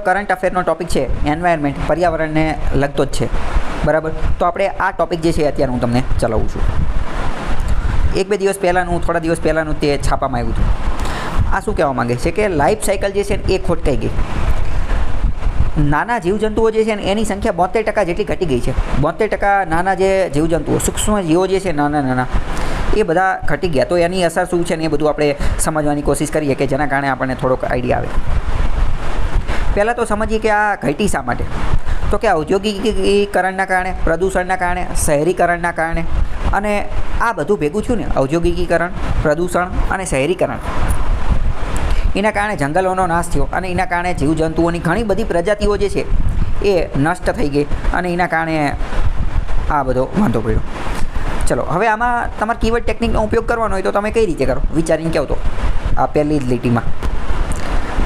Current અફેરનો topic છે environment પર્યાવરણને લગતો જ છે. બરાબર? તો આપણે આ ટોપિક જે છે અત્યારે હું તમને ચલાવું છું. એક બે દિવસ પહેલાંનું, થોડા દિવસ પહેલાંનું તે છાપામાં આવ્યું હતું. આ શું કહેવા માંગે છે કે લાઈફ સાયકલ જે છે ને એ ખોટકાઈ ગઈ. નાના જીવજંતુઓ જે છે ને એની સંખ્યા બોતેર ટકા જેટલી ઘટી ગઈ છે. બોતેર ટકા નાના જે જીવજંતુઓ, સૂક્ષ્મ જીવો જે છે નાના નાના, એ બધા ઘટી ગયા. તો એની અસર શું છે ને એ બધું આપણે સમજવાની કોશિશ કરીએ કે જેના કારણે આપણને થોડોક આઈડિયા આવે. પહેલાં તો સમજીએ કે આ ઘટી શા માટે? તો કે ઔદ્યોગિકીકરણના કારણે, પ્રદૂષણના કારણે, શહેરીકરણના કારણે અને આ બધું ભેગું છું ને, ઔદ્યોગિકીકરણ, પ્રદૂષણ અને શહેરીકરણ. એના કારણે જંગલોનો નાશ થયો અને એના કારણે જીવજંતુઓની ઘણી બધી પ્રજાતિઓ જે છે એ નષ્ટ થઈ ગઈ અને એના કારણે આ બધો વાંધો પડ્યો. ચલો, હવે આમાં તમારે કીવર્ડ ટેકનિકનો ઉપયોગ કરવાનો હોય તો તમે કઈ રીતે કરો? વિચારીને કહો તો. આ પહેલી જ લીટીમાં.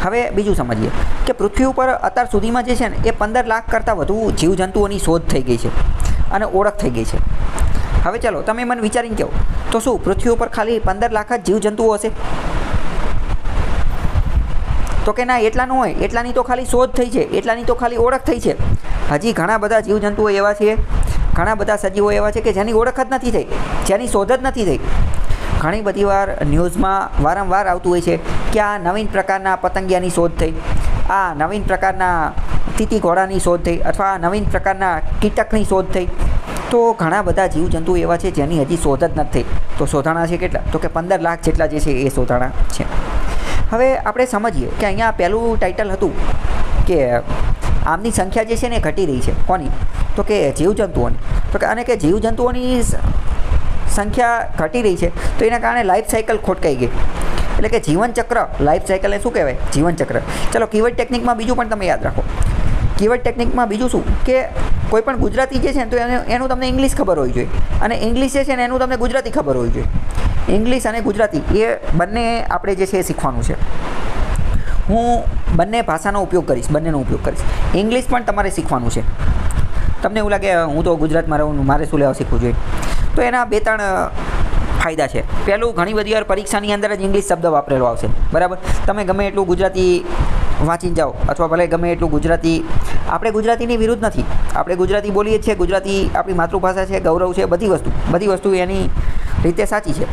હવે બીજું સમજીએ. કે પૃથ્વી ઉપર અત્યાર સુધીમાં જે છે ને, એ પંદર લાખ કરતાં વધુ જીવજંતુઓની શોધ થઈ ગઈ છે અને ઓળખ થઈ ગઈ છે. હવે ચાલો, તમે મને વિચારીને કહો, તો શું પૃથ્વી ઉપર ખાલી પંદર લાખ જ જીવજંતુઓ હશે? તો કે ના, એટલાનું હોય, એટલાની તો ખાલી શોધ થઈ છે, એટલાની તો ખાલી ઓળખ થઈ છે. હજી ઘણા બધા જીવજંતુઓ એવા છે, ઘણા બધા સજીવો એવા છે કે જેની ઓળખ જ નથી થઈ, જેની શોધ જ નથી થઈ. ઘણી બધી વાર ન્યૂઝમાં વારંવાર આવતું હોય છે કે આ નવીન પ્રકારના પતંગિયાની શોધ થઈ આ નવીન પ્રકારના તીતી ઘોડાની શોધ થઈ અથવા નવીન પ્રકારના કીટકની શોધ થઈ, તો ઘણા બધા જીવજંતુ એવા છે જેની હજી શોધ જ નથી તો શોધાણા છે કેટલા? તો કે પંદર લાખ જેટલા જે છે એ શોધાણા છે. હવે આપણે સમજીએ કે અહીંયા પહેલું ટાઇટલ હતું કે આમની સંખ્યા જે છે ને ઘટી રહી છે. કોની? તો કે જીવજંતુઓની. તો કે અને કે જીવજંતુઓની સંખ્યા ઘટી રહી છે. તો એના કારણે લાઈફ સાયકલ ખોટકાઈ ગઈ. એટલે કે જીવનચક્ર લાઈફ સાયકલને શું કહેવાય? જીવનચક્ર ચલો કીવર્ડ ટેકનિકમાં બીજું પણ તમે યાદ રાખો. કીવર્ડ ટેકનિકમાં બીજું શું? કે કોઈ પણ ગુજરાતી જે છે ને, તો એને, એનું તમને ઇંગ્લિશ ખબર હોવી જોઈએ. અને ઇંગ્લિશ જે છે ને, એનું તમને ગુજરાતી ખબર હોવી જોઈએ. ઇંગ્લિશ અને ગુજરાતી, એ બંને આપણે જે છે એ શીખવાનું છે. હું બંને ભાષાનો ઉપયોગ કરીશ, બંનેનો ઉપયોગ કરીશ. ઇંગ્લિશ પણ તમારે શીખવાનું છે. તમને એવું લાગે, હું તો ગુજરાતમાં રહું, મારે શું લેવા શીખવું જોઈએ? તો એના બે ત્રણ ફાયદા છે. પહેલું, ઘણી બધી વાર પરીક્ષાની અંદર જ ઇંગ્લિશ શબ્દ વાપરેલો આવશે. બરાબર? તમે ગમે એટલું ગુજરાતી વાંચીને જાઓ, અથવા ભલે ગમે એટલું ગુજરાતી, આપણે ગુજરાતીની વિરુદ્ધ નથી. આપણે ગુજરાતી બોલીએ છીએ, ગુજરાતી આપણી માતૃભાષા છે, ગૌરવ છે, બધી વસ્તુ. બધી વસ્તુ એની રીતે સાચી છે.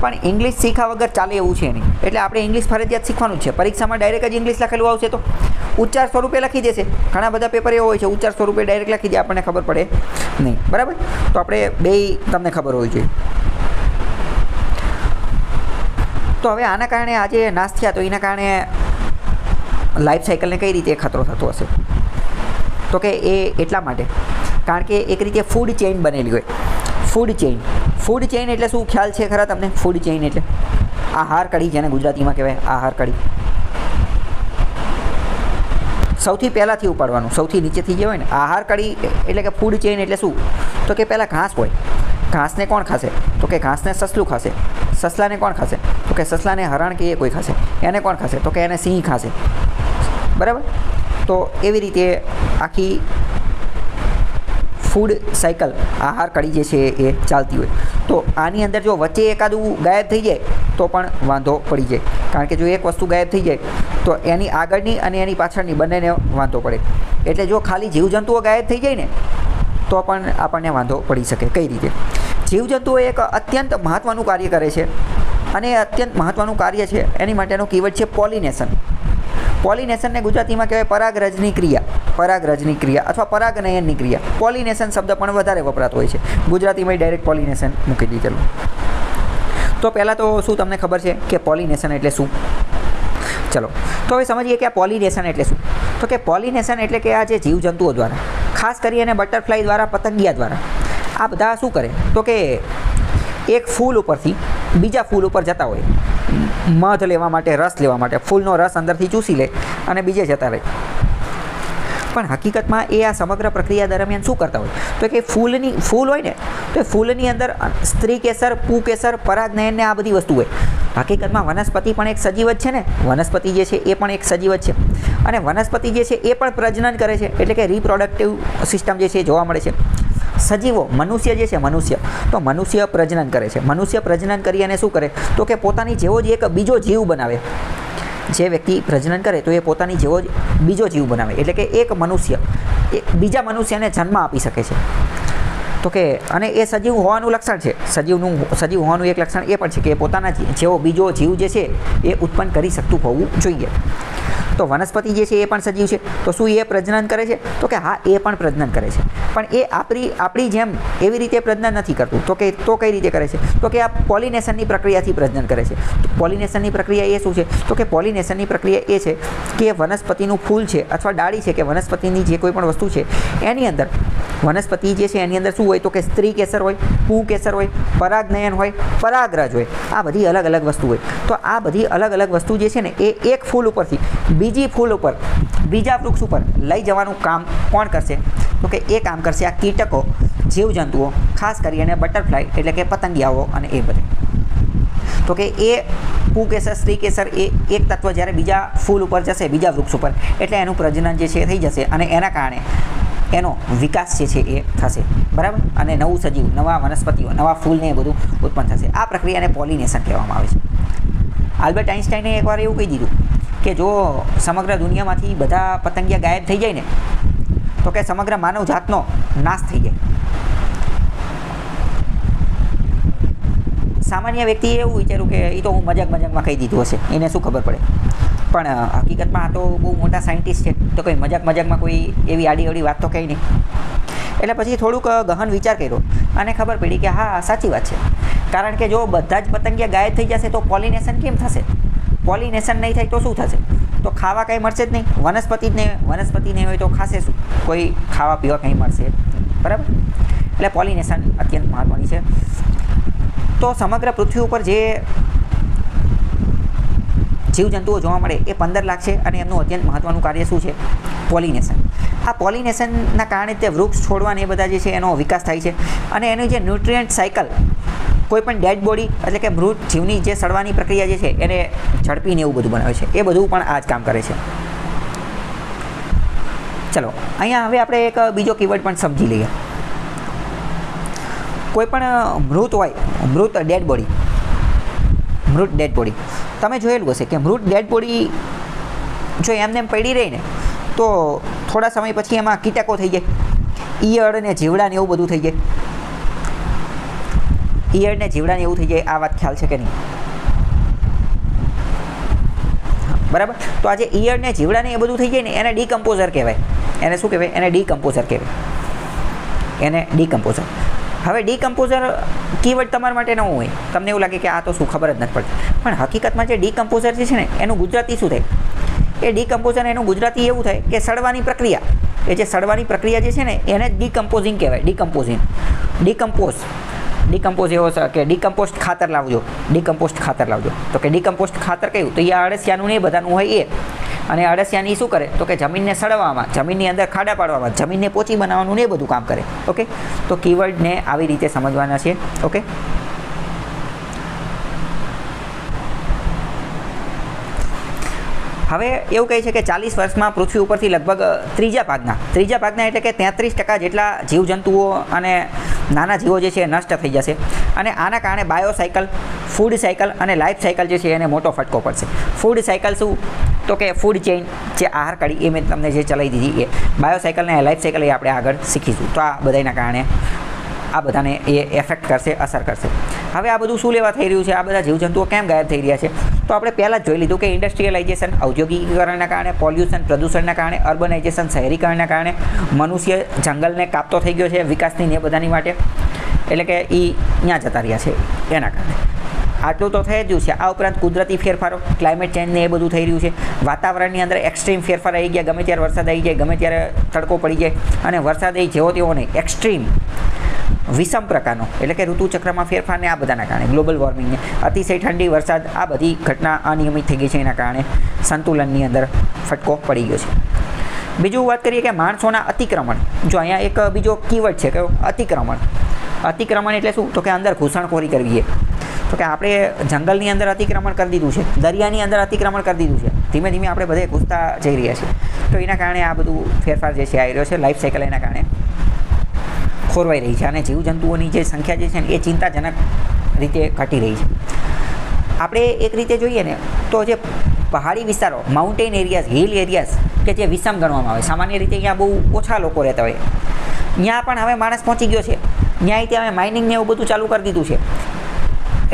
પણ ઇંગ્લિશ શીખા વગર ચાલે એવું છે નહીં. એટલે આપણે ઇંગ્લિશ ફરજિયાત શીખવાનું છે. પરીક્ષામાં ડાયરેક્ટ જ ઇંગ્લિશ લખેલું આવશે તો? ઉચ્ચાર સ્વરૂપે લખી દેશે. ઘણા બધા પેપર એવો હોય છે, ઉચ્ચાર સ્વરૂપે ડાયરેક્ટ લખી દે, આપણને ખબર પડે નહીં. બરાબર? તો આપણે બે તમને ખબર હોવી જોઈએ. તો હવે આના કારણે આજે નાશ થયા તો એના કારણે લાઈફ સાયકલને કઈ રીતે ખતરો થતો હશે? તો કે એ એટલા માટે. કારણ કે એક રીતે ફૂડ ચેઇન બનેલી હોય. ફૂડ ચેઇન ફૂડ ચેઇન એટલે શું? ખ્યાલ છે ખરા તમને? ફૂડ ચેઇન એટલે. આહાર કડી જેને ગુજરાતીમાં કહેવાય આહાર કડી સૌથી પહેલાંથી ઉપાડવાનું, સૌથી નીચેથી જે હોય ને, આહાર કડી એટલે કે ફૂડ ચેઇન એટલે શું? તો કે પહેલાં ઘાસ હોય. ઘાસને કોણ ખાશે? તો કે ઘાસને સસલું ખાશે. સસલાને કોણ ખાશે? કે સસલાને હરણ કે એ કોઈ ખાશે? એને કોણ ખાશે? તો કે એને સિંહ ખાશે. બરાબર? તો એવી રીતે આખી ફૂડ સાયકલ આહાર કડી જે છે એ ચાલતી હોય. તો આની અંદર જો વચ્ચે એકાદું ગાયબ થઈ જાય, તો પણ વાંધો પડી જાય. કારણ કે જો એક વસ્તુ ગાયબ થઈ જાય, તો એની આગળની અને એની પાછળની બંનેને વાંધો પડે. એટલે જો ખાલી જીવજંતુઓ ગાયબ થઈ જાય ને, તો પણ આપણને વાંધો પડી શકે. કઈ રીતે? જીવજંતુઓ એક અત્યંત મહત્ત્વનું કાર્ય કરે છે. અને એ અત્યંત મહત્ત્વનું કાર્ય છે. એની માટેનું કીવર્ડ છે પોલિનેશન પોલિનેશનને ગુજરાતીમાં કહેવાય પરાગરજની ક્રિયા. પરાગરજની ક્રિયા અથવા પરાગનયનની ક્રિયા. પોલિનેશન શબ્દ પણ વધારે વપરાતો હોય છે. ગુજરાતીમાં ડાયરેક્ટ પોલિનેશન મૂકી દીધેલું. તો પહેલાં તો શું તમને ખબર છે કે પોલિનેશન એટલે શું? ચલો. તો હવે સમજીએ કે આ પોલિનેશન એટલે શું? તો કે પોલિનેશન એટલે કે આ જે જીવજંતુઓ દ્વારા, ખાસ કરી અને બટરફ્લાય દ્વારા, પતંગિયા દ્વારા, આ બધા શું કરે? તો કે એક ફૂલ ઉપરથી બીજા ફૂલ ઉપર જતા હોય. મધ લેવા માટે, રસ લેવા માટે, ફૂલનો રસ અંદરથી ચૂસી લે અને બીજે જતા રહે. પણ હકીકતમાં એ આ સમગ્ર પ્રક્રિયા દરમિયાન શું કરતા હોય? તો કે ફૂલની, ફૂલ હોય ને, તો એ ફૂલની અંદર સ્ત્રી કેસર પુકેસર કેસર પરાગનયન આ બધી વસ્તુ હોય. હકીકતમાં વનસ્પતિ પણ એક સજીવ જ છે ને? વનસ્પતિ જે છે એ પણ એક સજીવ જ છે. અને વનસ્પતિ જે છે એ પણ પ્રજનન કરે છે. એટલે કે રિપ્રોડક્ટિવ સિસ્ટમ જે છે જોવા મળે છે. સજીવો, મનુષ્ય જે છે, મનુષ્ય. તો મનુષ્ય પ્રજનન કરે છે. મનુષ્ય પ્રજનન કરી અને શું કરે? તો કે પોતાની જેવો જ એક બીજો જીવ બનાવે. જે વ્યક્તિ પ્રજનન કરે તો એ પોતાની જેવો જ બીજો જીવ બનાવે. એટલે કે એક મનુષ્ય, એ બીજા મનુષ્યને જન્મ આપી શકે છે. તો કે, અને એ સજીવ હોવાનું લક્ષણ છે. સજીવનું, સજીવ હોવાનું એક લક્ષણ એ પણ છે કે પોતાના જેવો બીજો જીવ જે છે, એ ઉત્પન્ન કરી શકતું હોવું જોઈએ. તો વનસ્પતિ જે છે એ પણ સજીવ છે. તો શું એ પ્રજનન કરે છે? તો કે હા, એ પણ પ્રજનન કરે છે. પણ એ આપણી આપણી જેમ એવી રીતે પ્રજનન નથી કરતું. તો કે, તો કઈ રીતે કરે છે? તો કે આ પોલિનેશનની પ્રક્રિયાથી પ્રજનન કરે છે. પોલિનેશનની પ્રક્રિયા એ શું છે? તો કે પોલિનેશનની પ્રક્રિયા એ છે કે વનસ્પતિનું ફૂલ છે અથવા ડાળી છે કે વનસ્પતિની જે કોઈ પણ વસ્તુ છે, એની અંદર વનસ્પતિ જે છે એની અંદર શું હોય? તો કે સ્ત્રી કેસર હોય, પુ કેસર હોય, પરાગનયન હોય, પરાગરજ હોય. આ બધી અલગ અલગ વસ્તુ હોય. તો આ બધી અલગ અલગ વસ્તુ જે છે ને એ એક ફૂલ ઉપરથી બીજી ફૂલ ઉપર, બીજા વૃક્ષ ઉપર લઈ જવાનું કામ કોણ કરશે? તો કે એ કામ કરશે આ કીટકો, જીવજંતુઓ, ખાસ કરીને બટરફ્લાય એટલે કે પતંગિયાઓ અને એ બધે. તો કે એ પુ કેસર સ્ત્રી કેસર એ એક તત્વ જ્યારે બીજા ફૂલ ઉપર જશે, બીજા વૃક્ષ ઉપર, એટલે એનું પ્રજનન જે છે થઈ જશે અને એના કારણે એનો વિકાસ જે છે એ થશે. બરાબર? અને નવું સજીવ, નવા વનસ્પતિઓ, નવા ફૂલને એ બધું ઉત્પન્ન થશે. આ પ્રક્રિયાને પોલિનેશન કહેવામાં આવે છે. આલ્બર્ટ આઇન્સ્ટાઈને એકવાર એવું કહી દીધું. કે જો સમગ્ર દુનિયામાંથી બધા પતંગિયા ગાયબ થઈ જાય ને, તો કે સમગ્ર માનવ જાતનો નાશ થઈ જાય. સામાન્ય વ્યક્તિએ એવું વિચાર્યું કે એ તો હું મજાક મજાકમાં કહી દીધું હશે, એને શું ખબર પડે? પણ હકીકતમાં આ તો બહુ મોટા સાયન્ટિસ્ટ છે, તો કોઈ મજાક મજાકમાં કોઈ એવી આડી અવડી વાત તો કહી નહીં. એટલે પછી થોડુંક ગહન વિચાર કર્યો, અને ખબર પડી કે હા, સાચી વાત છે. કારણ કે જો બધા જ પતંગિયા ગાયબ થઈ જશે તો પોલિનેશન કેમ થશે? પોલિનેશન નહીં થાય તો શું થશે? તો ખાવા કંઈ મળશે જ નહીં. વનસ્પતિ જ નહીં, વનસ્પતિ નહીં હોય તો ખાશે શું? કોઈ ખાવા પીવા કંઈ મળશે બરાબર? એટલે પોલિનેશન અત્યંત મહત્ત્વની છે. તો સમગ્ર પૃથ્વી ઉપર જે જીવજંતુઓ જોવા મળે એ પંદર લાખ છે અને એમનું અત્યંત મહત્ત્વનું કાર્ય શું છે? પોલિનેશન આ પોલિનેશનના કારણે તે વૃક્ષ છોડવાને એ બધા જે છે એનો વિકાસ થાય છે. અને એનું જે ન્યુટ્રિયન્ટ સાયકલ કોઈ પણ ડેડ બોડી એટલે કે મૃત જીવની જે સડવાની પ્રક્રિયા જે છે, એને ઝડપીને એવું બધું બનાવે છે. એ બધું પણ આ જ કામ કરે છે. ચલો, અહીંયા હવે આપણે એક બીજો કીવર્ડ પણ સમજી લઈએ. કોઈ પણ મૃત હોય, મૃત ડેડ બોડી મૃત ડેડ બોડી તમે જોયેલું હશે કે મૃત ડેડ બોડી જો એમને એમ પડી રહી ને, તો થોડા સમય પછી એમાં કીટકો થઈ જાય. ઈયળ ને જીવડા ને એવું બધું થઈ જાય. ઈયળ જીવડાને એવું થઈ જાય, આ વાત ખ્યાલ છે કે નહીં? બરાબર? તો આજે ઈયળને જીવડાને એ બધું થઈ જાય ને, એને ડીકમ્પોઝર કહેવાય. એને શું કહેવાય? એને ડીકમ્પોઝર કહેવાય. એને ડીકમ્પોઝર હવે ડીકમ્પોઝર કીવર્ડ તમારા માટે ન હોય. તમને એવું લાગે કે આ તો શું ખબર જ નથી પડતી. પણ હકીકતમાં જે ડીકમ્પોઝર જે છે ને, એનું ગુજરાતી શું થાય? એ ડીકમ્પોઝર એનું ગુજરાતી એવું થાય કે સડવાની પ્રક્રિયા. એ જે સડવાની પ્રક્રિયા જે છે ને, એને ડીકમ્પોઝિંગ કહેવાય. ડીકમ્પોઝિંગ ડીકમ્પોઝ ડીકમ્પોઝ એવો કે ડીકમ્પોસ્ટ ખાતર લાવજો. ડીકમ્પોસ્ટ ખાતર લાવજો. તો કે ડીકમ્પોસ્ટ ખાતર કયું? તો એ અળસિયાનું ને બધાનું હોય એ. અને અળસિયાની શું કરે? તો કે જમીનને સડવામાં જમીનની અંદર ખાડા પાડવામાં, જમીનને પોચી બનાવવાનું ને એ બધું કામ કરે. ઓકે? તો કીવર્ડને આવી રીતે સમજવાના છે. ઓકે? હવે એવું કહે છે કે ચાલીસ વર્ષમાં પૃથ્વી ઉપરથી લગભગ ત્રીજા ભાગના ત્રીજા ભાગના એટલે કે તેત્રીસ ટકા જેટલા જીવજંતુઓ અને નાના જીવો જે છે એ નષ્ટ થઈ જશે. અને આના કારણે બાયોસાયકલ, ફૂડ સાયકલ અને લાઈફ સાયકલ જે છે એને મોટો ફટકો પડશે. ફૂડ સાયકલ શું? તો કે ફૂડ ચેઇન, જે આહાર કડી, એ મેં તમને જે ચલાવી દીધી એ. બાયોસાયકલ અને લાઈફ સાયકલ એ આપણે આગળ શીખીશું. તો આ બધાના કારણે આ બધાને એ એફેક્ટ કરશે, અસર કરશે. હવે આ બધું શું લેવા થઈ રહ્યું છે? આ બધા જીવજંતુઓ કેમ ગાયબ થઈ રહ્યા છે? તો આપણે પહેલાં જ જોઈ લીધું કે ઇન્ડસ્ટ્રીયલાઇઝેશન ઔદ્યોગિકીકરણના કારણે પોલ્યુશન પ્રદૂષણના કારણે અર્બનાઇઝેશન શહેરીકરણના કારણે મનુષ્ય જંગલને કાપતો થઈ ગયો છે, વિકાસની ને બધાની માટે. એટલે કે એ ત્યાં જતા રહ્યા છે, એના કારણે. આટલું તો થઈ ગયું છે. આ ઉપરાંત કુદરતી ફેરફારો ક્લાઇમેટ ચેન્જને એ બધું થઈ રહ્યું છે. વાતાવરણની અંદર એક્સ્ટ્રીમ ફેરફાર આવી ગયા, ગમે ત્યારે વરસાદ આવી જાય, ગમે ત્યારે તડકો પડી જાય, અને વરસાદ એ જેવો તેવો નહીં એક્સ્ટ્રીમ વિષમ પ્રકારનો. એટલે કે ઋતુચક્રમાં ફેરફારને આ બધાના કારણે, ગ્લોબલ વોર્મિંગને. અતિશય ઠંડી વરસાદ, આ બધી ઘટના અનિયમિત થઈ ગઈ છે એના કારણે સંતુલનની અંદર ફટકો પડી ગયો છે. બીજું વાત કરીએ કે માણસોના અતિક્રમણ. જો અહીંયા એક બીજો કીવર્ડ છે કયો અતિક્રમણ. અતિક્રમણ એટલે શું? તો કે અંદર ઘૂસણખોરી કરવી તો કે આપણે જંગલની અંદર અતિક્રમણ કરી દીધું છે, દરિયાની અંદર અતિક્રમણ કરી દીધું છે. ધીમે ધીમે આપણે બધે ઘૂસતા જઈ રહ્યા છીએ. તો એના કારણે આ બધું ફેરફાર જે છે, આવી રહ્યો છે લાઈફ સાયકલ એના કારણે. ખોરવાઈ રહી છે અને જીવજંતુઓની જે સંખ્યા જે છે ને એ ચિંતાજનક રીતે ઘટી રહી છે. આપણે એક રીતે જોઈએ ને, તો જે પહાડી વિસ્તારો માઉન્ટેન એરિયાઝ હિલ એરિયાઝ કે જે વિષમ ગણવામાં આવે, સામાન્ય રીતે અહીંયા બહુ ઓછા લોકો રહેતા હોય. ત્યાં પણ હવે માણસ પહોંચી ગયો છે. ત્યાં ત્યાં હવે માઇનિંગ ને એવું બધું ચાલુ કરી દીધું છે.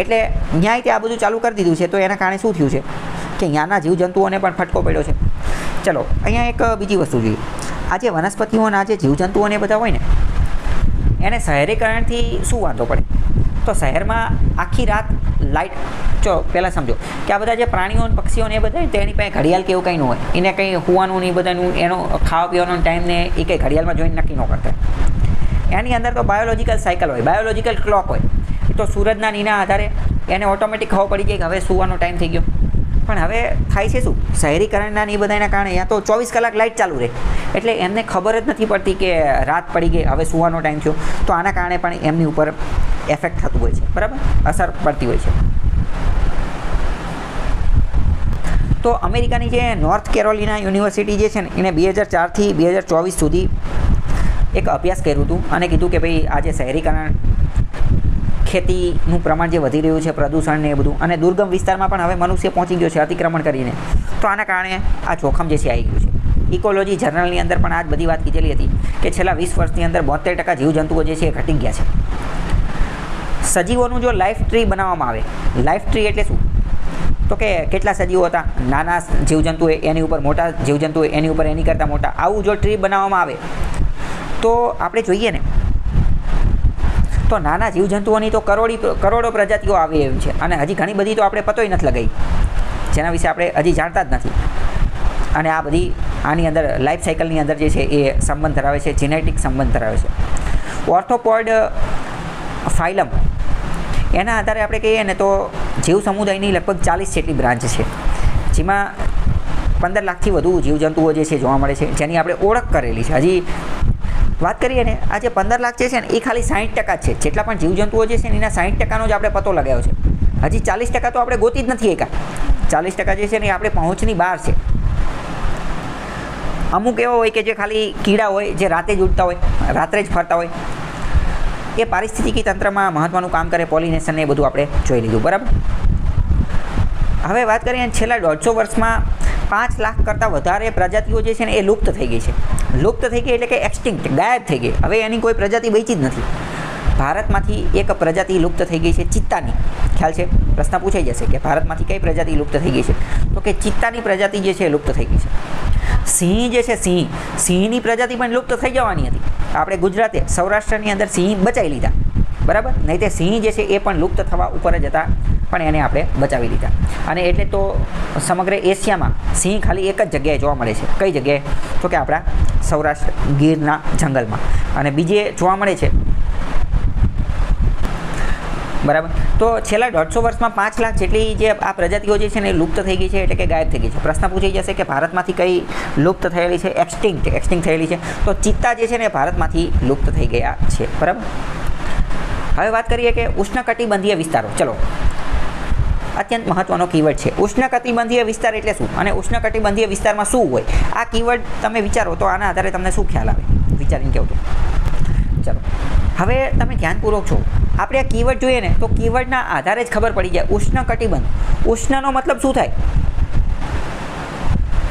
એટલે ન્યાય આ બધું ચાલુ કરી દીધું છે, તો એના કારણે શું થયું છે? કે ત્યાંના જીવજંતુઓને પણ ફટકો પડ્યો છે. ચલો, અહીંયા એક બીજી વસ્તુ જોઈએ. આ જે વનસ્પતિઓના જે જીવજંતુઓને બધા હોય ને એને શહેરીકરણથી શું વાંધો પડે? તો શહેરમાં આખી રાત લાઇટ ચો, પહેલાં સમજો કે આ બધા જે પ્રાણીઓ અને પક્ષીઓ ને એ બધા તો એની પાસે ઘડિયાળ કે એવું કંઈ ન હોય. એને કંઈ હોવાનું ને એ બધાનું, એનો ખાવા પીવાનો ટાઈમ ને એ કંઈ ઘડિયાળમાં જોઈને નક્કી ન કરતા. એની અંદર તો બાયોલોજિકલ સાયકલ હોય બાયોલોજિકલ ક્લોક હોય. તો સૂરજના નીના આધારે એને ઓટોમેટિક ખબર પડી ગઈ કે હવે સુવાનો ટાઈમ થઈ ગયો. પણ હવે થાય છે શું? શહેરીકરણના ને એ બધાના કારણે યા તો ચોવીસ કલાક લાઇટ ચાલુ રહે. એટલે એમને ખબર જ નથી પડતી કે રાત પડી ગઈ, હવે સુવાનો ટાઈમ થયો. તો આના કારણે પણ એમની ઉપર એફેક્ટ થતું હોય છે. બરાબર? અસર પડતી હોય છે. તો અમેરિકાની જે નોર્થ કેરોલિના યુનિવર્સિટી જે છે ને, એને બે હજાર ચારથી બે હજાર ચોવીસ સુધી એક અભ્યાસ કર્યું હતું અને કીધું કે ભાઈ આ જે શહેરીકરણ ખેતીનું પ્રમાણ જે વધી રહ્યું છે પ્રદૂષણ ને એ બધું, અને દુર્ગમ વિસ્તારમાં પણ હવે મનુષ્ય પહોંચી ગયો છે અતિક્રમણ કરીને. તો આના કારણે આ જોખમ જે છે આવી ગયું છે. ઇકોલોજી જર્નલની અંદર પણ આ જ બધી વાત કીધેલી હતી કે છેલ્લા વીસ વર્ષની અંદર બોતેર ટકા જીવજંતુઓ જે છે, એ ઘટી ગયા છે. સજીવોનું જો લાઈફ ટ્રી બનાવવામાં આવે લાઈફ ટ્રી એટલે શું? તો કે કેટલા સજીવો હતા? નાના જીવજંતુ એની ઉપર, મોટા જીવજંતુ એની ઉપર, એની કરતાં મોટા. આવું જો ટ્રી બનાવવામાં આવે, તો આપણે જોઈએ ને તો નાના જીવજંતુઓની તો કરોડી કરોડો પ્રજાતિઓ આવી એવી છે. અને હજી ઘણી બધી તો આપણે પતોય નથી લગાવી જેના વિશે આપણે હજી જાણતા જ નથી. અને આ બધી, આની અંદર લાઈફ સાયકલની અંદર જે છે એ સંબંધ ધરાવે છે, જીનેટિક સંબંધ ધરાવે છે. ઓર્થોપોઇડ ફાઇલમ, એના આધારે આપણે કહીએ ને તો જીવ સમુદાયની લગભગ ચાલીસ જેટલી બ્રાન્ચ છે. જેમાં પંદર લાખથી વધુ જીવજંતુઓ જે છે જોવા મળે છે, જેની આપણે ઓળખ કરેલી છે. હજી વાત કરીએ ને આ જે પંદર લાખ છે ને, એ ખાલી સાઠ ટકા છે. જેટલા પણ જીવજંતુઓ જે છે ને, એના સાઠ ટકાનો જ આપણે પતો લગાવ્યો છે. હજી ચાલીસ ટકા તો આપણે ગોતી જ નથી એકા. ચાલીસ ટકા જે છે ને, એ આપણે પહોંચની બહાર છે. અમુક એવો હોય કે જે ખાલી કીડા હોય, જે રાતે જ ઉડતા હોય, રાત્રે જ ફરતા હોય. એ પારિસ્થિતિકી તંત્રમાં મહત્ત્વનું કામ કરે, પોલિનેશન એ બધું આપણે જોઈ લીધું, બરાબર? હવે વાત કરીએ છેલ્લા દોઢસો વર્ષમાં પાંચ લાખ કરતાં વધારે પ્રજાતિઓ જે છે ને, એ લુપ્ત થઈ ગઈ છે. લુપ્ત થઈ ગઈ એટલે કે એક્સટિંક્ટ ગાયબ થઈ ગઈ. હવે એની કોઈ પ્રજાતિ બચી જ નથી. ભારતમાંથી એક પ્રજાતિ લુપ્ત થઈ ગઈ છે ચિત્તાની. ખ્યાલ છે? પ્રશ્ન પૂછાઈ જશે કે ભારતમાંથી કઈ પ્રજાતિ લુપ્ત થઈ ગઈ છે? તો કે ચિત્તાની પ્રજાતિ જે છે લુપ્ત થઈ ગઈ છે. સિંહ જે છે સિંહ, સિંહની પ્રજાતિ પણ લુપ્ત થઈ જવાની હતી. આપણે ગુજરાતે સૌરાષ્ટ્રની અંદર સિંહ બચાવી લીધા. બરાબર? નહીં તે સિંહ જે છે એ પણ લુપ્ત થવા ઉપર જ હતા. પણ એને આપણે બચાવી લીધા. અને એટલે તો સમગ્ર એશિયામાં સિંહ ખાલી એક જ જગ્યાએ જોવા મળે છે. કઈ જગ્યાએ? તો કે આપણા સૌરાષ્ટ્ર ગીરના જંગલમાં. અને બીજે જોવા મળે છે. બરાબર? તો છેલ્લા દોઢસો વર્ષમાં પાંચ લાખ જેટલી જે આ પ્રજાતિઓ જે છે ને લુપ્ત થઈ ગઈ છે એટલે કે ગાયબ થઈ ગઈ છે. પ્રશ્ન પૂછાઈ જશે કે ભારતમાંથી કઈ લુપ્ત થયેલી છે? એક્સટિંક્ટ એક્સટિંક્ટ થયેલી છે. તો ચિત્તા જે છે ને ભારતમાંથી લુપ્ત થઈ ગયા છે. બરાબર? હવે વાત કરીએ કે ઉષ્ણકટિબંધીય વિસ્તારો. ચલો. અત્યંત મહત્વનો કીવર્ડ છે. ઉષ્ણકટિબંધીય વિસ્તાર એટલે શું? અને ઉષ્ણકટિબંધીય વિસ્તારમાં શું હોય? આ કીવર્ડ તમે વિચારો તો આના આધારે તમને શું ખ્યાલ આવે? વિચારીને કહો તો ચલો. હવે તમે ધ્યાનપૂર્વક છો આપણે આ કીવર્ડ જોઈએ ને, તો કીવર્ડના આધારે જ ખબર પડી જાય ઉષ્ણકટિબંધ. ઉષ્ણનો મતલબ શું થાય?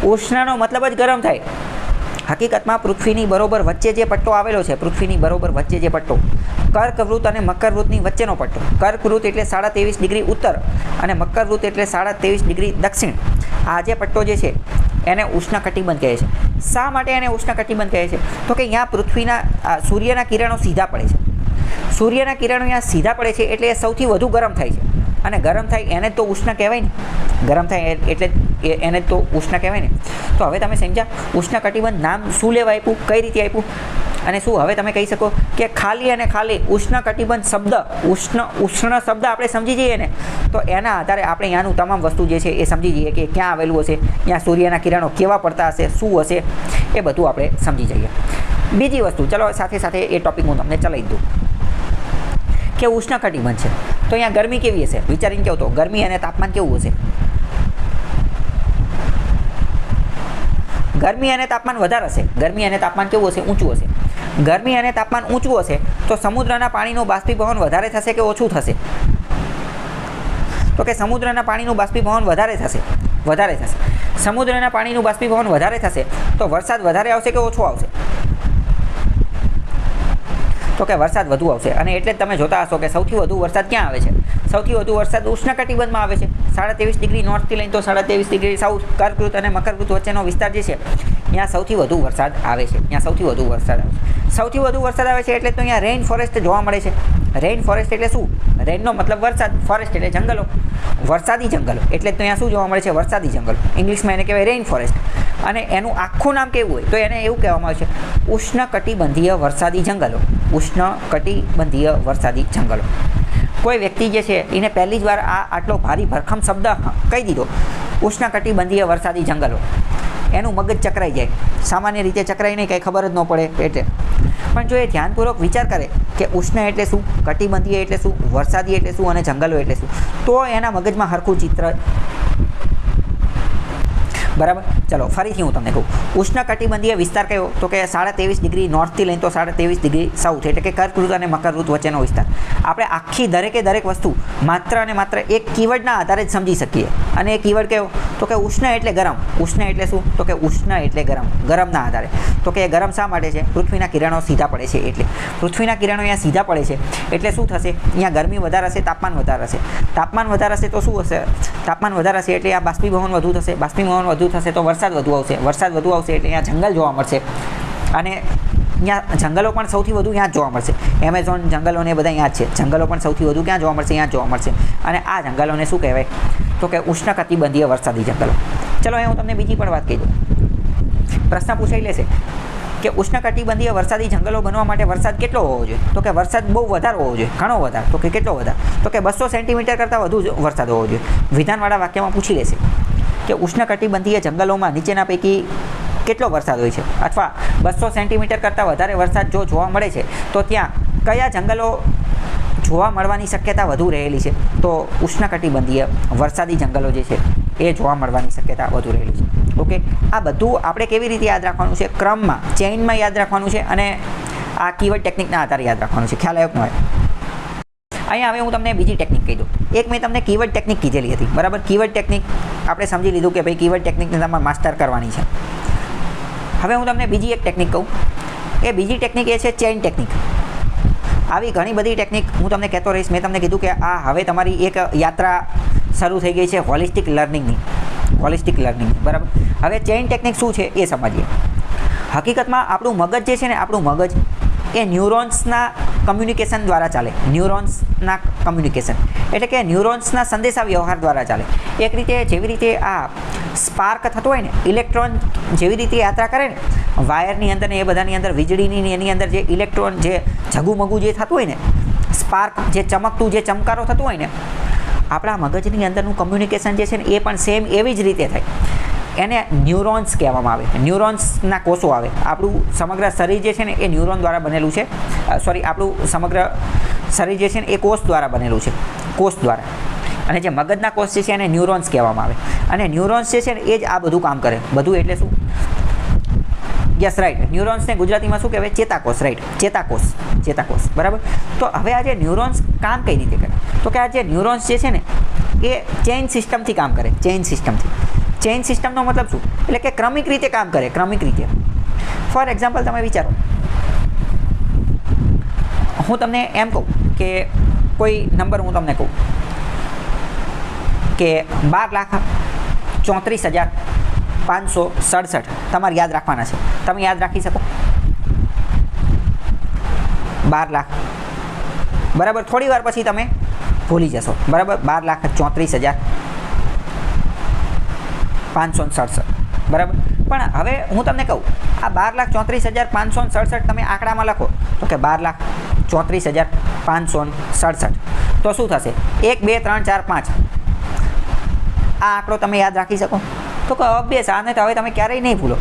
ઉષ્ણનો મતલબ જ ગરમ થાય. હકીકતમાં પૃથ્વીની બરોબર વચ્ચે જે પટ્ટો આવેલો છે, પૃથ્વીની બરોબર વચ્ચે જે પટ્ટો, કર્કવૃત અને મકરવૃતની વચ્ચેનો પટ્ટો. કર્કવૃત એટલે સાડા ત્રેવીસ ડિગ્રી ઉત્તર અને મકરવૃત એટલે સાડા ત્રેવીસ ડિગ્રી દક્ષિણ. આ જે પટ્ટો જે છે, એને ઉષ્ણકટિબંધ કહે છે. શા માટે એને ઉષ્ણકટિબંધ કહે છે? તો કે અહીંયા પૃથ્વીના સૂર્યના કિરણો સીધા પડે છે. સૂર્યના કિરણો અહીંયા સીધા પડે છે એટલે એ સૌથી વધુ ગરમ થાય છે. અને ગરમ થાય એને તો ઉષ્ણ કહેવાય ને. ગરમ થાય એટલે એને તો ઉષ્ણ કહેવાય ને. તો હવે તમે સમજ્યા ઉષ્ણકટિબંધ નામ શું લેવા આપ્યું? કઈ રીતે આપ્યું? અને શું? હવે તમે કહી શકો કે ખાલી અને ખાલી ઉષ્ણ કટિબંધ શબ્દ, ઉષ્ણ ઉષ્ણ શબ્દ આપણે સમજી જઈએ ને, તો એના આધારે આપણે અહીંયાનું તમામ વસ્તુ જે છે એ સમજી જઈએ કે ક્યાં આવેલું હશે ત્યાં સૂર્યના કિરણો કેવા પડતા હશે, શું હશે, એ બધું આપણે સમજી જઈએ. બીજી વસ્તુ, ચલો સાથે સાથે એ ટોપિક હું તમને ચલાવી દઉં. કે ઉષ્ણકટિબંધ છે. તો અહીંયા ગરમી કેવી હશે? વિચારીને કહો તો, ગરમી અને તાપમાન કેવું હશે? ગરમી અને તાપમાન વધારે હશે. ગરમી અને તાપમાન કેવું હશે? ઊંચું હશે. ગરમી અને તાપમાન ઊંચું હશે, તો સમુદ્રના પાણીનું બાષ્પીભવન વધારે થશે કે ઓછું થશે? તો કે સમુદ્રના પાણીનું બાષ્પીભવન વધારે થશે? વધારે થશે. સમુદ્રના પાણીનું બાષ્પીભવન વધારે થશે, તો વરસાદ વધારે આવશે કે ઓછો આવશે? તો કે વરસાદ વધુ આવશે? અને એટલે જ તમે જોતા હશો કે સૌથી વધુ વરસાદ ક્યાં આવે છે? સૌથી વધુ વરસાદ ઉષ્ણકટિબંધમાં આવે છે. સાડા ત્રેવીસ ડિગ્રી નોર્થથી લઈને તો સાડા ત્રેવીસ ડિગ્રી સાઉથ કર્કૃત અને મકરકૃત વચ્ચેનો વિસ્તાર જે છે, ત્યાં સૌથી વધુ વરસાદ આવે છે. ત્યાં સૌથી વધુ વરસાદ આવે છે. સૌથી વધુ વરસાદ આવે છે એટલે તો અહીંયા રેઇન ફોરેસ્ટ જોવા મળે છે. રેઇન ફોરેસ્ટ એટલે શું? રેઇનનો મતલબ વરસાદ. ફોરેસ્ટ એટલે જંગલો. વરસાદી જંગલો. એટલે તો અહીંયા શું જોવા મળે છે? વરસાદી જંગલો. ઇંગ્લિશમાં એને કહેવાય રેઇન ફોરેસ્ટ અને એનું આખું નામ કેવું હોય? તો એને એવું કહેવામાં આવે છે, ઉષ્ણકટિબંધીય વરસાદી જંગલો. ઉષ્ણકટિબંધીય વરસાદી જંગલો. કોઈ વ્યક્તિ જે છે, એને પહેલી જ વાર આ આટલો ભારી ભરખમ શબ્દ કહી દીધો. ઉષ્ણકટિબંધીય વરસાદી જંગલો. એનું મગજ ચકરાઈ જાય. સામાન્ય રીતે ચકરાઈ નહીં, કંઈ ખબર જ ન પડે એટલે પણ જો એ ધ્યાનપૂર્વક વિચાર કરે કે ઉષ્ણ એટલે શું, કટિબંધીય એટલે શું, વરસાદી એટલે શું અને જંગલો એટલે શું, તો એના મગજમાં હરખું ચિત્ર બરાબર? ચલો, ફરીથી હું તમને કહું. ઉષ્ણકટિબંધીય વિસ્તાર કયો? તો કે સાડા ત્રેવીસ ડિગ્રી નોર્થથી લઈને તો સાડા ત્રેવીસ ડિગ્રી સાઉથ, એટલે કે કર્કવૃત અને મકરવૃત વચ્ચેનો વિસ્તાર. આપણે આખી દરેકે દરેક વસ્તુ માત્ર અને માત્ર એક કીવર્ડના આધારે જ સમજી શકીએ. અને એ કીવર્ડ કયો? તો કે ઉષ્ણ એટલે ગરમ. ઉષ્ણ એટલે શું? તો કે ઉષ્ણ એટલે ગરમ. ગરમના આધારે. તો કે ગરમ શા માટે છે? પૃથ્વીના કિરણો સીધા પડે છે એટલે. પૃથ્વીના કિરણો અહીંયા સીધા પડે છે. એટલે શું થશે? અહીંયા ગરમી વધારે હશે, તાપમાન વધારે હશે. તાપમાન વધારે હશે તો શું હશે? તાપમાન વધારે હશે એટલે આ બાષ્પીભવન વધુ થશે. બાષ્પીભવન વધુ થશે તો વરસાદ વધુ આવશે. વરસાદ વધુ આવશે એટલે અહીંયા જંગલ જોવા મળશે. અને અહીંયા જંગલો પણ સૌથી વધુ ત્યાં જ જોવા મળશે. એમેઝોન જંગલો ને બધા અહીંયા જ છે. જંગલો પણ સૌથી વધુ ક્યાં જોવા મળશે? ત્યાં જોવા મળશે. અને આ જંગલોને શું કહેવાય? તો કે ઉષ્ણકટિબંધીય વરસાદી જંગલો. ચલો એ હું તમને બીજી પણ વાત કહી દઉં. પ્રશ્ન પૂછાઈ લેશે કે ઉષ્ણકટિબંધીય વરસાદી જંગલો બનવા માટે વરસાદ કેટલો હોવો જોઈએ? તો કે વરસાદ બહુ વધારે હોવો જોઈએ. ઘણો વધારે. તો કે કેટલો વધારે? તો કે બસો સેન્ટીમીટર કરતાં વધુ વરસાદ હોવો જોઈએ. વિધાનવાળા વાક્યમાં પૂછી લેશે. કે ઉષ્ણકટિબંધીય જંગલોમાં નીચેના પૈકી કેટલો વરસાદ હોય છે? અથવા બસો સેન્ટીમીટર કરતાં વધારે વરસાદ જો જોવા મળે છે, તો ત્યાં કયા જંગલો જોવા મળવાની શક્યતા વધુ રહેલી છે? તો ઉષ્ણકટિબંધીય વરસાદી જંગલો જે છે, એ જોવા મળવાની શક્યતા વધુ રહેલી છે. ઓકે? આ બધું આપણે કેવી રીતે યાદ રાખવાનું છે? ક્રમમાં, ચેઇનમાં યાદ રાખવાનું છે અને આ કીવર્ડ ટેકનિકના આધારે યાદ રાખવાનું છે. ખ્યાલ આવ્યો કે અહીંયા હવે હું તમને બીજી ટેકનિક કહી દઉં. એક મેં તમને કીવર્ડ ટેકનિક કીધેલી હતી. બરાબર? કીવર્ડ ટેકનિક આપણે સમજી લીધું કે ભાઈ કીવર્ડ ટેકનિકને તમારે માસ્ટર કરવાની છે. હવે હું તમને બીજી એક ટેકનિક કહું. એ બીજી ટેકનિક એ છે ચેઇન ટેકનિક આવી ઘણી બધી ટેકનિક હું તમને કહેતો રહીશ. મેં તમને કીધું કે આ હવે તમારી એક યાત્રા શરૂ થઈ ગઈ છે હોલિસ્ટિક લર્નિંગની હોલિસ્ટિક લર્નિંગ બરાબર? હવે ચેઇન ટેકનિક શું છે એ સમજીએ. હકીકતમાં આપણું મગજ જે છે ને, આપણું મગજ એ ન્યુરોન્સના કમ્યુનિકેશન દ્વારા ચાલે. ન્યુરોન્સના કમ્યુનિકેશન એટલે કે ન્યુરોન્સના સંદેશા વ્યવહાર દ્વારા ચાલે. એક રીતે જેવી રીતે આ સ્પાર્ક થતો હોય ને, ઇલેક્ટ્રોન જેવી રીતે યાત્રા કરે ને, વાયરની અંદર ને એ બધાની અંદર, વીજળીની એની અંદર જે ઇલેક્ટ્રોન જે ઝગુમગુ જે થતું હોય ને, સ્પાર્ક જે ચમકતું, જે ચમકારો થતું હોય ને, આપણા મગજની અંદરનું કમ્યુનિકેશન જે છે ને એ પણ સેમ એવી જ રીતે થાય. એને ન્યુરોન્સ કહેવામાં આવે ન્યુરોન્સના કોષો આવે. આપણું સમગ્ર શરીર જે છે ને, એ ન્યુરોન દ્વારા બનેલું છે. સોરી આપણું સમગ્ર શરીર જે છે ને, એ કોષ દ્વારા બનેલું છે. કોષ દ્વારા. અને જે મગજના કોષ જે છે એને ન્યુરોન્સ કહેવામાં આવે. અને ન્યુરોન્સ જે છે ને, એ જ આ બધું કામ કરે. બધું એટલે શું? યસ રાઈટ ન્યુરોન્સને ગુજરાતીમાં શું કહેવાય? ચેતાકોષ રાઈટ ચેતાકોષ. ચેતાકોષ. બરાબર? તો હવે આ જે ન્યુરોન્સ કામ કઈ રીતે કરે? તો કે આ જે ન્યુરોન્સ જે છે ને, એ ચેઇન સિસ્ટમથી કામ કરે. ચેઇન સિસ્ટમથી. ચેઇન સિસ્ટમનો મતલબ શું? એટલે કે ક્રમિક રીતે કામ કરે, ક્રમિક રીતે. ફોર એક્ઝામ્પલ તમે વિચારો. હું તમને એમ કહું કે કોઈ નંબર હું તમને કહું કે બાર લાખ ચોત્રીસ હજાર પાંચસો સડસઠ તમારે યાદ રાખવાના છે. તમે યાદ રાખી શકો? બાર લાખ. બરાબર, થોડી વાર પછી તમે ભૂલી જશો. બરાબર? બાર લાખ ચોત્રીસ હજાર પાંચસો સડસઠ. બરાબર? પણ હવે હું તમને કહું, આ બાર લાખ ચોત્રીસ હજાર પાંચસો સડસઠ તમે આંકડામાં લખો, તો કે બાર લાખ ચોત્રીસ હજાર પાંચસો સડસઠ. તો શું થશે? એક, બે, ત્રણ, ચાર, પાંચ. આ આંકડો તમે યાદ રાખી શકો. તો કે ઓબ્વિયસ આને તો હવે તમે ક્યારેય નહીં ભૂલો.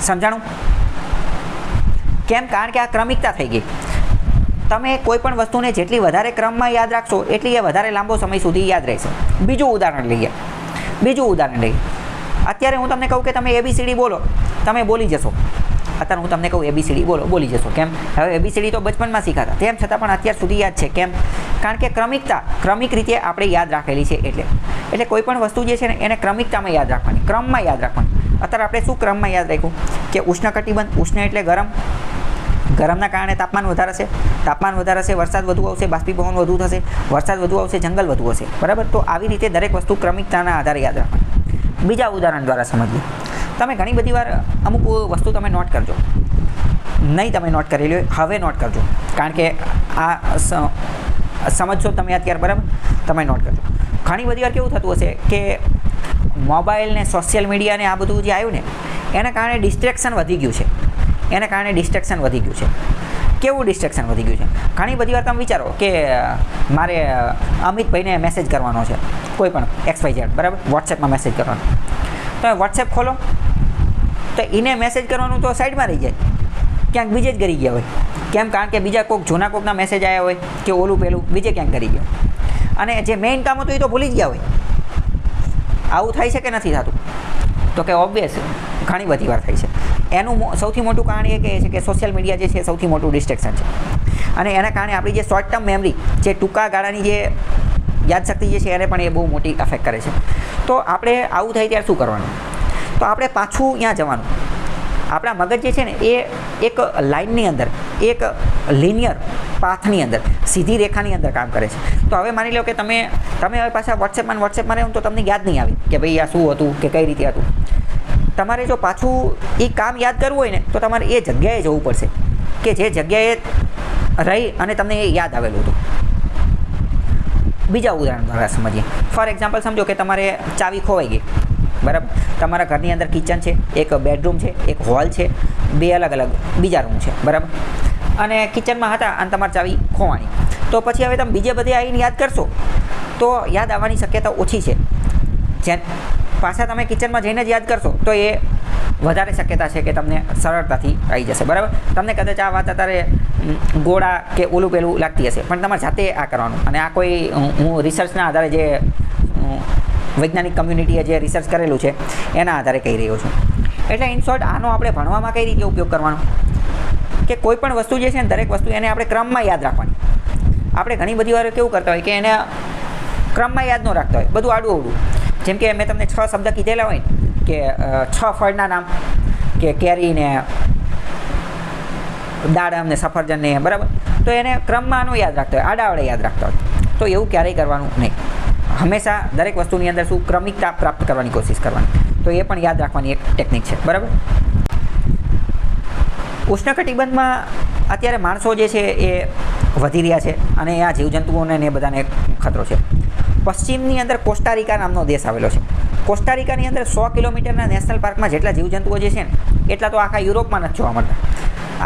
સમજાણું? કેમ? કારણ કે આ ક્રમિકતા થઈ ગઈ. તમે કોઈ પણ વસ્તુને જેટલી વધારે ક્રમમાં યાદ રાખશો, એટલી એ વધારે લાંબો સમય સુધી યાદ રહેશે. બીજું ઉદાહરણ લઈએ. બીજું ઉદાહરણ લઈએ. અત્યારે હું તમને કહું કે તમે એબીસીડી બોલો, તમે બોલી જશો. અત્યારે હું તમને કહું એબીસીડી બોલો, બોલી જશો. કેમ? હવે એબીસીડી તો બચપનમાં શીખાતા. તેમ છતાં પણ અત્યાર સુધી યાદ છે. કેમ? કારણ કે ક્રમિકતા, ક્રમિક રીતે આપણે યાદ રાખેલી છે એટલે. એટલે કોઈ પણ વસ્તુ જે છે ને, એને ક્રમિકતામાં યાદ રાખવાની, ક્રમમાં યાદ રાખવાની. અત્યારે આપણે શું ક્રમમાં યાદ રાખ્યું? કે ઉષ્ણકટિબંધ, ઉષ્ણ એટલે ગરમ ગરમના કારણે તાપમાન વધારે છે. તાપમાન વધારે છે, વરસાદ વધુ આવશે, બાષ્પીભવન વધુ થશે, વરસાદ વધુ આવશે, જંગલ વધુ હશે. બરાબર? તો આવી રીતે દરેક વસ્તુ ક્રમિકતાના આધારે યાદ રાખવાની. બીજા ઉદાહરણ દ્વારા સમજીએ. તમે ઘણી બધી વાર અમુક વસ્તુ તમે નોટ કરજો. નહીં તમે નોટ કરેલી હોય, હવે નોટ કરજો. કારણ કે આ સમજશો તમે અત્યારે, બરાબર? તમે નોટ કરજો. ઘણી બધી વાર કેવું થતું હશે કે મોબાઈલ ને સોશિયલ મીડિયા ને આ બધું જે આવ્યું ને, એના કારણે ડિસ્ટ્રેક્શન વધી ગયું છે. એના કારણે ડિસ્ટ્રેક્શન વધી ગયું છે. કેવું ડિસ્ટ્રેક્શન વધી ગયું છે? ઘણી બધી વાર તમે વિચારો કે મારે અમિતભાઈને મેસેજ કરવાનો છે, કોઈ પણ એક્સ વાય ઝેડ બરાબર? વોટ્સએપમાં મેસેજ કરવાનો. તમે વોટ્સએપ ખોલો. તો એને મેસેજ કરવાનું તો સાઈડમાં રહી જાય. ક્યાંક બીજે જ કરી ગયા હોય. કેમ? કારણ કે બીજા કોઈક જૂના કોકના મેસેજ આવ્યા હોય કે ઓલું પેલું, બીજે ક્યાંક કરી ગયો અને જે મેઇન કામ હતું એ તો ભૂલી જ ગયા હોય. આવું થાય છે કે નથી થતું? તો કે ઓબ્વિયસ ઘણી બધી વાર થાય છે. એનું સૌથી મોટું કારણ એ કહે છે કે સોશિયલ મીડિયા જે છે સૌથી મોટું ડિસ્ટ્રેક્શન છે. અને એના કારણે આપણી જે શોર્ટ ટર્મ મેમરી જે ટૂંકા ગાળાની જે યાદશક્તિ જે છે એને પણ એ બહુ મોટી અફેક્ટ કરે છે. તો આપણે આવું થાય ત્યારે શું કરવાનું? તો આપણે પાછું ત્યાં જવાનું. આપણા મગજ જે છે ને એ એક લાઇનની અંદર, એક લિનિયર પાથની અંદર, સીધી રેખાની અંદર કામ કરે છે. તો હવે માની લો કે તમે તમે હવે પાછા વોટ્સએપમાં વોટ્સએપમાં રહો તો તમને યાદ નહીં આવે કે ભાઈ આ શું હતું, કે કઈ રીતે હતું. તમારે જો પાછું એ કામ યાદ કરવું હોય ને, તો તમારે એ જગ્યાએ જવું પડશે. કે જે જગ્યાએ રહી અને તમને એ યાદ આવેલું હતું. બીજા ઉદાહરણ દ્વારા સમજીએ. ફોર એક્ઝામ્પલ સમજો કે તમારે ચાવી ખોવાઈ ગઈ. બરાબર? તમારા ઘરની અંદર કિચન છે, એક બેડરૂમ છે, એક હોલ છે, બે અલગ અલગ, બીજા રૂમ છે. બરાબર? અને કિચનમાં હતા અને તમારી ચાવી ખોવાની. તો પછી હવે તમે બીજે બધે આવીને યાદ કરશો, તો યાદ આવવાની શક્યતા ઓછી છે. જે પાછા તમે કિચનમાં જઈને જ યાદ કરશો, તો એ વધારે શક્યતા છે કે તમને સરળતાથી આવી જશે. બરાબર? તમને કદાચ આ વાત અત્યારે ગોળા કે ઓલું પેલું લાગતી હશે, પણ તમારે જાતે આ કરવાનું. અને આ કોઈ, હું- રિસર્ચના આધારે જે વૈજ્ઞાનિક કમ્યુનિટીએ જે રિસર્ચ કરેલું છે, એના આધારે કહી રહ્યો છું. એટલે ઇન શોર્ટ આનો આપણે ભણવામાં કઈ રીતે ઉપયોગ કરવાનો? કે કોઈ પણ વસ્તુ જે છે ને, દરેક વસ્તુ એને આપણે ક્રમમાં યાદ રાખવાની. આપણે ઘણી બધી વાર કેવું કરતા હોય કે એને ક્રમમાં યાદ ન રાખતા હોય, બધું આડું અવડું જેમ કે મેં તમને છ શબ્દ કીધેલા હોય કે છ ફળના નામ, કે કેરી ને દાડમ ને સફરજન ને બરાબર? તો એને ક્રમમાં આનું યાદ રાખતો હોય આડાવડે યાદ રાખતા હોય. તો એવું ક્યારેય કરવાનું નહીં. હંમેશા દરેક વસ્તુની અંદર શું ક્રમિકતા પ્રાપ્ત કરવાની કોશિશ કરવાની. તો એ પણ યાદ રાખવાની એક ટેકનિક છે, બરાબર? ઉષ્ણકટિબંધમાં અત્યારે માણસો જે છે એ વધી રહ્યા છે અને આ જીવજંતુઓને એ બધાને ખતરો છે. પશ્ચિમની અંદર કોસ્ટારિકા નામનો દેશ આવેલો છે. કોસ્ટારિકાની અંદર સો કિલોમીટરના નેશનલ પાર્કમાં જેટલા જીવજંતુઓ જે છે ને, એટલા તો આખા યુરોપમાં નથી જોવા મળતા.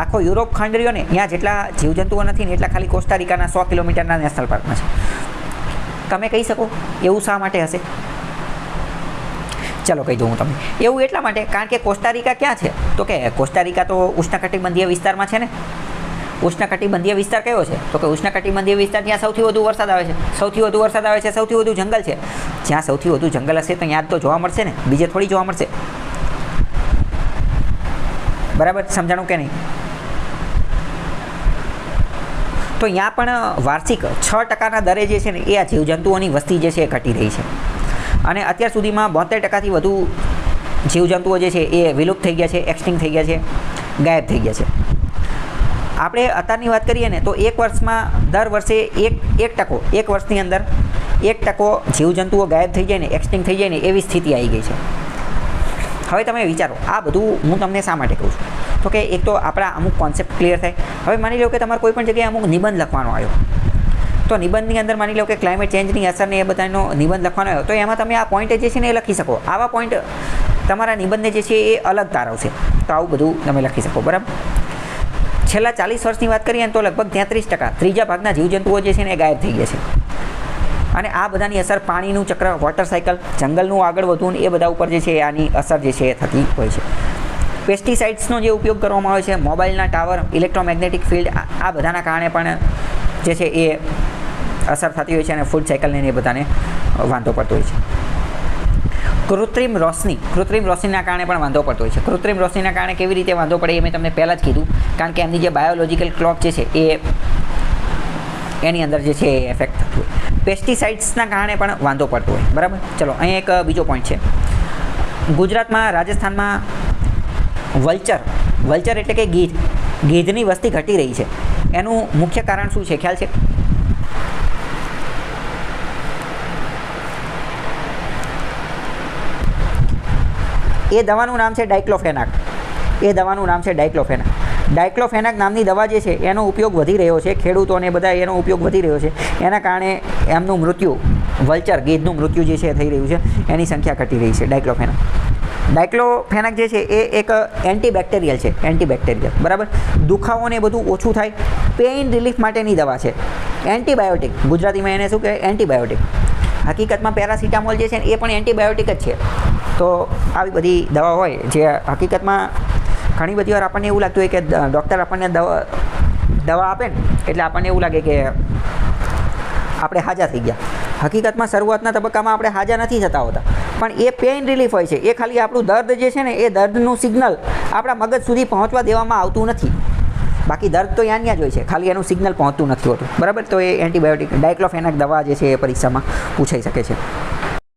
આખો યુરોપ ખંડ રહ્યો ને ત્યાં જેટલા જીવજંતુઓ નથી ને એટલા ખાલી કોસ્ટારિકાના સો કિલોમીટરના નેશનલ પાર્કમાં છે. તમે કહી શકો, એવું શા માટે હશે? ચાલો કહી દઉં હું તમને. એવું એટલા માટે, કારણ કે કોસ્ટારિકા ક્યાં છે? તો કે કોસ્ટારિકા તો ઉષ્ણકટિબંધીય વિસ્તારમાં છે ને. ઉષ્ણકટિબંધીય વિસ્તાર કયો છે? તો કે ઉષ્ણકટિબંધીય વિસ્તાર ત્યાં સૌથી વધુ વરસાદ આવે છે. સૌથી વધુ વરસાદ આવે છે, સૌથી વધુ જંગલ છે. જ્યાં સૌથી વધુ જંગલ હશે તો ત્યાં તો જોવા મળશે ને? બીજે થોડી જોવા મળશે. બરાબર? સમજાણું કે નહીં? તો ત્યાં પણ વાર્ષિક છ ટકાના દરે જે છે ને, એ આ જીવજંતુઓની વસ્તી જે છે એ ઘટી રહી છે. અને અત્યાર સુધીમાં બોતેર ટકાથી વધુ જીવજંતુઓ જે છે એ વિલુપ્ત થઈ ગયા છે એક્સટિંગ થઈ ગયા છે, ગાયબ થઈ ગયા છે. આપણે અત્યારની વાત કરીએ ને તો એક વર્ષમાં દર વર્ષે એક એક ટકો, એક વર્ષની અંદર એક ટકો જીવજંતુઓ ગાયબ થઈ જાય ને એક્સટિંગ થઈ જાય ને એવી સ્થિતિ આવી ગઈ છે. હવે તમે વિચારો, આ બધું હું તમને શા માટે કહું છું? તો કે એક તો આપણા અમુક કોન્સેપ્ટ ક્લિયર થાય. હવે માની લો કે તમારે કોઈ પણ જગ્યાએ અમુક નિબંધ લખવાનો આવ્યો. તો નિબંધની અંદર માની લો કે ક્લાઇમેટ ચેન્જની અસરને એ બધાનો નિબંધ લખવાનો આવ્યો. તો એમાં તમે આ પોઈન્ટ જે છે ને એ લખી શકો. આવા પોઈન્ટ તમારા નિબંધને જે છે એ અલગ તારવશે. તો આવું બધું તમે લખી શકો, બરાબર? છેલ્લા ચાલીસ વર્ષની વાત કરીએ ને તો લગભગ તેત્રીસ ટકા ત્રીજા ભાગના જીવજંતુઓ જે છે ને એ ગાયબ થઈ ગયા છે. અને આ બધાની અસર પાણીનું ચક્ર વોટર સાયકલ જંગલનું આગળ વધવું એ બધા ઉપર જે છે આની અસર જે છે એ થતી હોય છે. પેસ્ટિસાઇડ્સનો જે ઉપયોગ કરવામાં આવે છે, મોબાઈલના ટાવર ઇલેક્ટ્રોમેગ્નેટિક ફિલ્ડ આ બધાના કારણે પણ જે છે એ અસર થતી હોય છે અને ફૂડ સાયકલને એ બધાને વાંધો પડતો હોય છે. કૃત્રિમ રોશની, કૃત્રિમ રોશનીના કારણે પણ વાંધો પડતો હોય છે. કૃત્રિમ રોશનીના કારણે કેવી રીતે વાંધો પડે એ મેં તમને પહેલાં જ કીધું. કારણ કે એમની જે બાયોલોજિકલ ક્લોક જે છે એ એની અંદર જે છે એ એફેક્ટ થતું હોય. પેસ્ટિસાઇડ્સના કારણે પણ વાંધો પડતો હોય. બરાબર? ચલો અહીં એક બીજો પોઈન્ટ છે. ગુજરાતમાં, રાજસ્થાનમાં વલ્ચર વલ્ચર એટલે કે ગીધ, ગીધની વસ્તી ઘટી રહી છે. એનું મુખ્ય કારણ શું છે? ખ્યાલ છે? એ દવાનું નામ છે ડાયક્લોફેનાક એ દવાનું નામ છે ડાયક્લોફેનાક ડાયક્લોફેનાક નામની દવા જે છે, એનો ઉપયોગ વધી રહ્યો છે. ખેડૂતોને બધા એનો ઉપયોગ વધી રહ્યો છે. એના કારણે એમનું મૃત્યુ, વલ્ચર ગીધનું મૃત્યુ જે છે, થઈ રહ્યું છે. એની સંખ્યા ઘટી રહી છે ડાયક્લોફેનાક ડાયક્લોફેનાક જે છે, એ એક એન્ટીબેક્ટેરિયલ છે એન્ટીબેક્ટેરિયલ બરાબર? દુખાવોને બધું ઓછું થાય પેઇન રિલીફ માટેની દવા છે. એન્ટીબાયોટિક ગુજરાતીમાં એને શું કહેવાય? એન્ટીબાયોટિક હકીકતમાં પેરાસિટામોલ જે છે એ પણ એન્ટીબાયોટિક જ છે. તો આવી બધી દવા હોય, જે હકીકતમાં ઘણી બધી વાર આપણને એવું લાગતું હોય કે ડૉક્ટર આપણને દવા દવા આપે ને, એટલે આપણને એવું લાગે કે આપણે હાજા થઈ ગયા. હકીકતમાં શરૂઆતના તબક્કામાં આપણે હાજા નથી થતા હોતા. પણ એ પેઇન રિલીફ હોય છે. એ ખાલી આપણું દર્દ જે છે ને, એ દર્દનું સિગ્નલ આપણા મગજ સુધી પહોંચવા દેવામાં આવતું નથી. બાકી દર્દ તો યાન જ હોય છે. ખાલી એનું સિગ્નલ પહોંચતું નથી હોતું. બરાબર? તો એ એન્ટીબાયોટિક ડાયક્લોફેનાક દવા જે છે એ પરીક્ષામાં પૂછાઈ શકે છે.